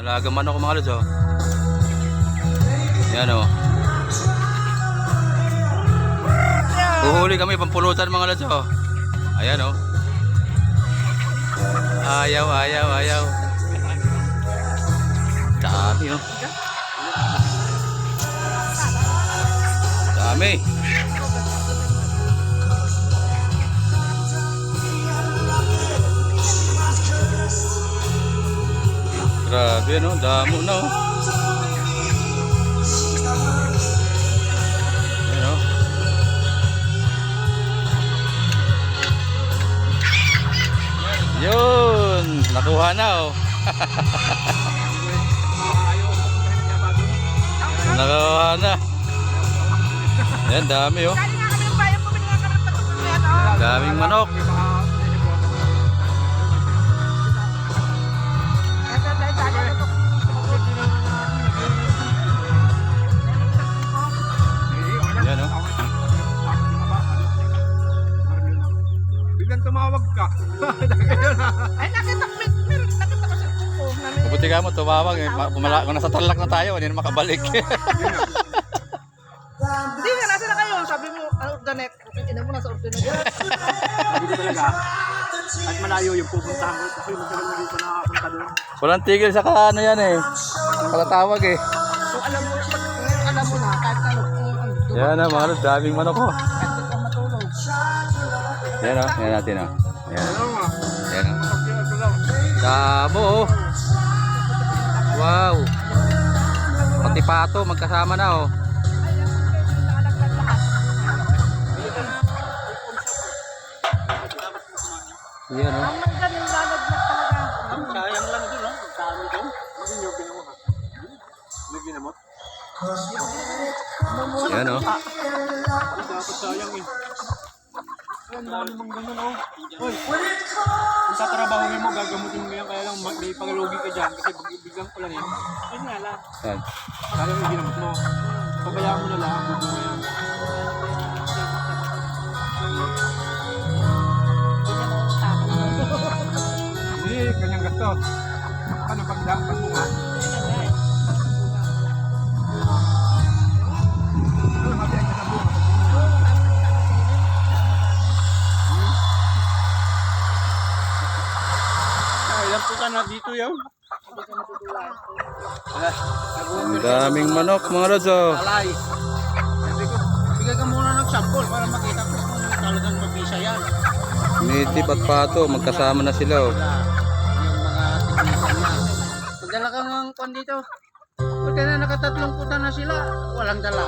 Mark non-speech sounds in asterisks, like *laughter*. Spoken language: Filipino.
Alaga manok mga lods oh. Yan oh. Huhuli kami pampulutan mga lods oh. Ayan oh. Ayaw, ayaw, ayaw. Dami oh. Dami. Grabe no, damo na oh. Ayan, oh. Yun, nakuha na oh. *laughs* Nakuha na. Yan, dami oh. Kali nga Biglang tumawag ka. *laughs* Ay, nakita ko, meron, nakita ko sa kuko na may... Mabuti ka mo, tumawag eh. Ma- Bumala, kung nasa talak na tayo, hindi na makabalik. Hindi nga, nasa na kayo? Sabi mo, ano, organet. Ina mo, nasa ko *laughs* talaga, at malayo yung pupuntahan ko kasi matagal na rin pa nakakapunta doon. Walang tigil sa ano yan eh. Kalatawag eh. Kung alam mo, alam mo na, kahit ano, Yan na, mga lods, daming manok oh. *laughs* Yan oh, yan natin oh. Yan. Ano nga? Yan oh. Damo oh. Wow. Pati pato, magkasama na oh. Yan oh. Ang mangga ng lalaglag talaga. Sayang lang doon, no? Ang dami doon. Hindi nyo binamot. Hindi binamot. Yan oh. Ay, dapat sayang eh. Ang dami mong ganun, oh. Hoy, kung tatrabahuin mo, gagamutin mo yan, kaya lang mag- may pangalogi ka dyan kasi big- biglang ulan yan. Ayun nga lang. Yan. Sayang yung ginamot mo. Pabayaan mo na lang, bubo mo yan. *laughs* Hindi, kanyang gasto. Ano pag pag bunga? Ka na dito yaw? Ang daming manok mga lods oh. Alay. Bigay ka muna ng sample para makita ko kung talagang mabisa yan. Native at pato, magkasama na sila oh. Yung mga technician niya. Pagdala ka ng kwan dito. Pagka na nakatatlong puta na sila, walang dala.